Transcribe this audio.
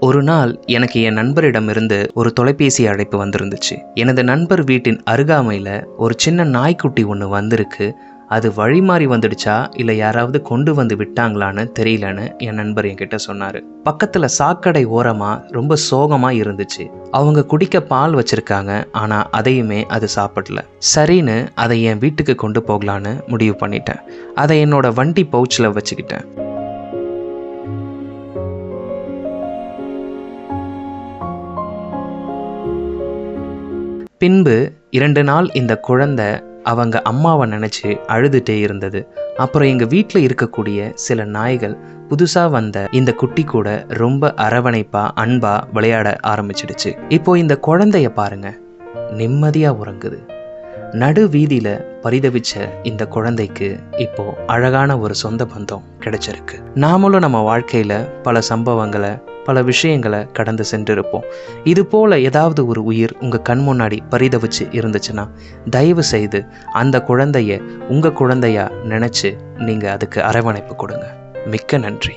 ஒரு நாள் எனக்கு என் நண்பரிடமிருந்து ஒரு தொலைபேசி அழைப்பு வந்திருந்துச்சு. எனது நண்பர் வீட்டின் அருகாமையில் ஒரு சின்ன நாய்க்குட்டி ஒன்று வந்திருக்கு. அது வழி மாறி வந்துடுச்சா? இல்லை யாராவது கொண்டு வந்து விட்டாங்களான்னு தெரியலன்னு என் நண்பர் என்கிட்ட சொன்னார். பக்கத்தில் சாக்கடை ஓரமாக ரொம்ப சோகமாக இருந்துச்சு. அவங்க குடிக்க பால் வச்சுருக்காங்க ஆனால் அதையுமே அது சாப்பிடல. சரின்னு அதை என் வீட்டுக்கு கொண்டு போகலான்னு முடிவு பண்ணிட்டேன். அதை என்னோட வண்டி பவுச்சில் வச்சுக்கிட்டேன். பின்பு இரண்டு நாள் இந்த குழந்தை அவங்க அம்மாவை நினச்சி அழுதுகிட்டே இருந்தது. அப்புறம் எங்கள் வீட்டில் இருக்கக்கூடிய சில நாய்கள் புதுசாக வந்த இந்த குட்டி கூட ரொம்ப அரவணைப்பாக அன்பாக விளையாட ஆரம்பிச்சிடுச்சு. இப்போ இந்த குழந்தைய பாருங்க. நிம்மதியாக உறங்குது. நடு வீதியில் பரிதவிச்ச இந்த குழந்தைக்கு இப்போ அழகான ஒரு சொந்த பந்தம் கிடைச்சிருக்கு. நாமளும் நம்ம வாழ்க்கையில் பல சம்பவங்களை பல விஷயங்களை கடந்து சென்றிருப்போம். இது போல் ஏதாவது ஒரு உயிர் உங்கள் கண் முன்னாடி பரிதவிச்சு இருந்துச்சுன்னா தயவு செய்து அந்த குழந்தைய உங்கள் குழந்தையா நினச்சி நீங்கள் அதுக்கு அரவணைப்பு கொடுங்க. மிக்க நன்றி.